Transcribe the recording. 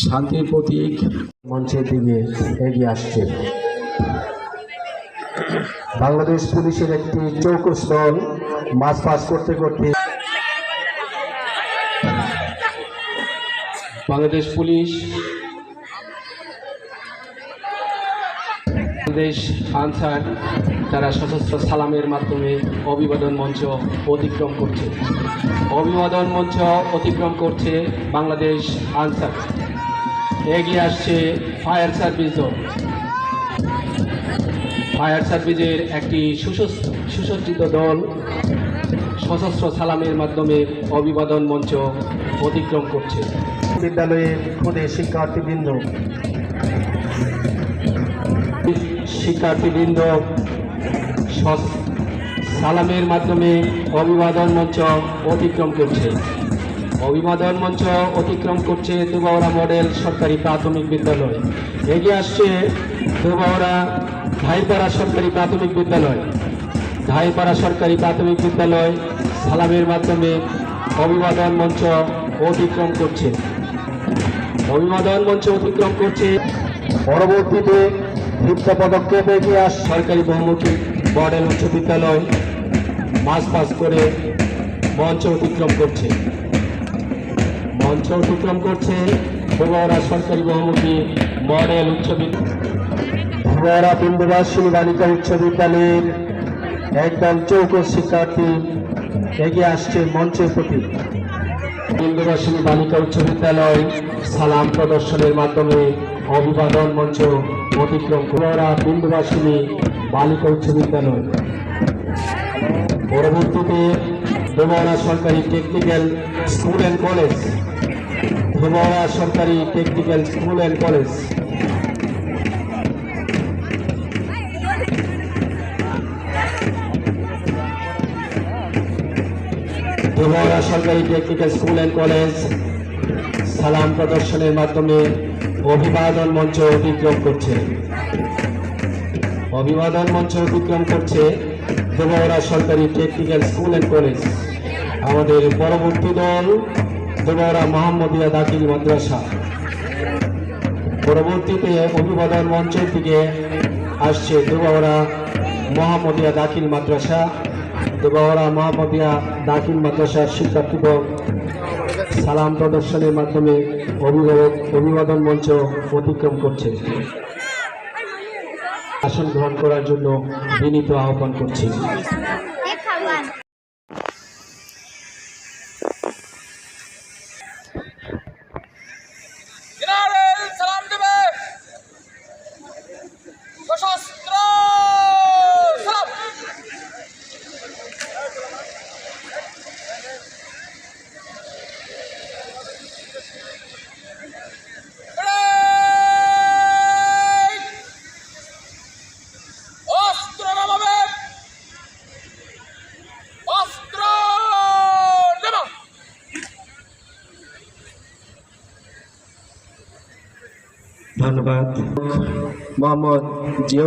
শান্তির প্রতীক মঞ্চের দিকে এগিয়ে আসছে। বাংলাদেশ পুলিশের একটি চৌকস দল মাছ ফাঁস করতে করতে বাংলাদেশ পুলিশ বাংলাদেশ আনসার তারা সশস্ত্র সালামের মাধ্যমে অভিবাদন মঞ্চ অতিক্রম করছে। অভিবাদন মঞ্চ অতিক্রম করছে বাংলাদেশ আনসার। এগিয়ে আসছে ফায়ার সার্ভিস দল। ফায়ার সার্ভিসের একটি সুসজ্জ সুসজ্জিত দল সশস্ত্র সালামের মাধ্যমে অভিবাদন মঞ্চ অতিক্রম করছে। বিদ্যালয়ের খুদে শিক্ষার্থীবৃন্দ শিক্ষার্থীবৃন্দ সালামের মাধ্যমে অভিবাদন মঞ্চ অতিক্রম করছে। অভিবাদন মঞ্চ অতিক্রম করছে দুবাওড়া মডেল সরকারি প্রাথমিক বিদ্যালয়। এগিয়ে আসছে দুবাওড়া ধাইপাড়া সরকারি প্রাথমিক বিদ্যালয়। ধাইপাড়া সরকারি প্রাথমিক বিদ্যালয় সালামের মাধ্যমে অভিবাদন মঞ্চ অতিক্রম করছে। অভিবাদন মঞ্চ অতিক্রম করছে। পরবর্তীতে ক্ষিপ্ত পদক্ষেপ এগিয়ে আস। সরকারি বহুমুখী মডেল উচ্চ বিদ্যালয় মাস পাস করে মঞ্চ অতিক্রম করছে। মঞ্চ অতিক্রম করছে ভোগরা সরকারি বহুমুখী মডেল উচ্চ বিদ্যালয়। বিন্দুবাসিনী বালিকা উচ্চ বিদ্যালয়ের একদম চৌকস শিক্ষার্থী এগিয়ে আসছে মঞ্চের প্রতি। বিন্দুবাসিনী বালিকা উচ্চ বিদ্যালয় সালাম প্রদর্শনের মাধ্যমে অভিবাদন মঞ্চ অতিক্রম করা বিন্দুবাসিনী বালিকা উচ্চ বিদ্যালয়। পরবর্তীতে ধোবাড়া সরকারি technical school and college Dhobaura সরকারি technical school and college Dhobaura সরকারি টেকনিক্যাল স্কুল অ্যান্ড কলেজ সালাম প্রদর্শনের মাধ্যমে অভিবাদন মঞ্চ অতিক্রম করছে। অভিবাদন মঞ্চ অতিক্রম করছে ধোবাউড়া সরকারি টেকনিক্যাল স্কুল অ্যান্ড কলেজ আমাদের পরবর্তী দল ধোবাউড়া মোহাম্মদিয়া দাখিল মাদ্রাসা। পরবর্তীতে অভিবাদন মঞ্চের দিকে আসছে ধোবাউড়া মোহাম্মদিয়া দাখিল মাদ্রাসা। ধোবাউড়া মোহাম্মদিয়া দাখিল মাদ্রাসার শিক্ষার্থীগণ সালাম প্রদর্শনের মাধ্যমে অভিভাবক, অভিবাদন মঞ্চ অতিক্রম করছে। আসন গ্রহণ করার জন্য বিনীত আহ্বান করছি। ধন্যবাদ। মোহাম্মদ জিয়া